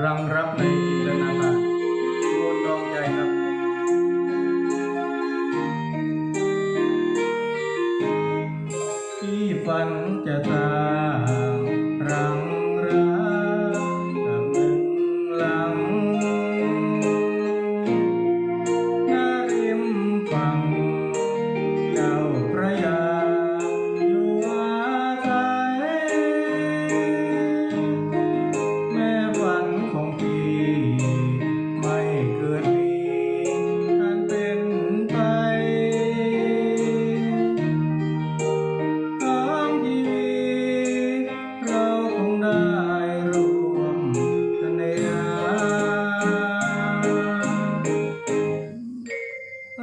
รังรับในจิตนาการชวนดองใจครับที่ฝันจะตาย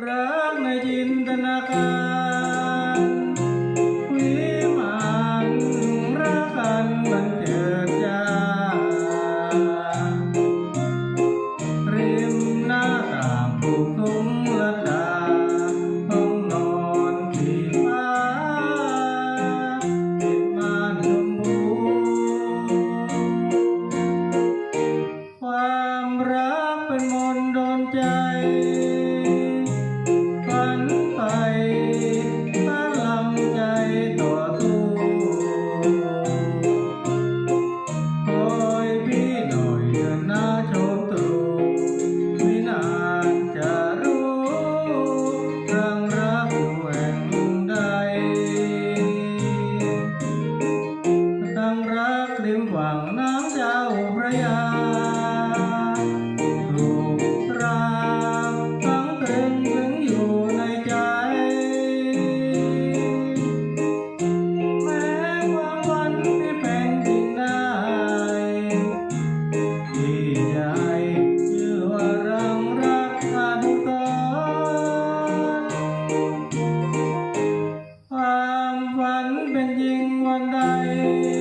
รักในจินตนาการ night.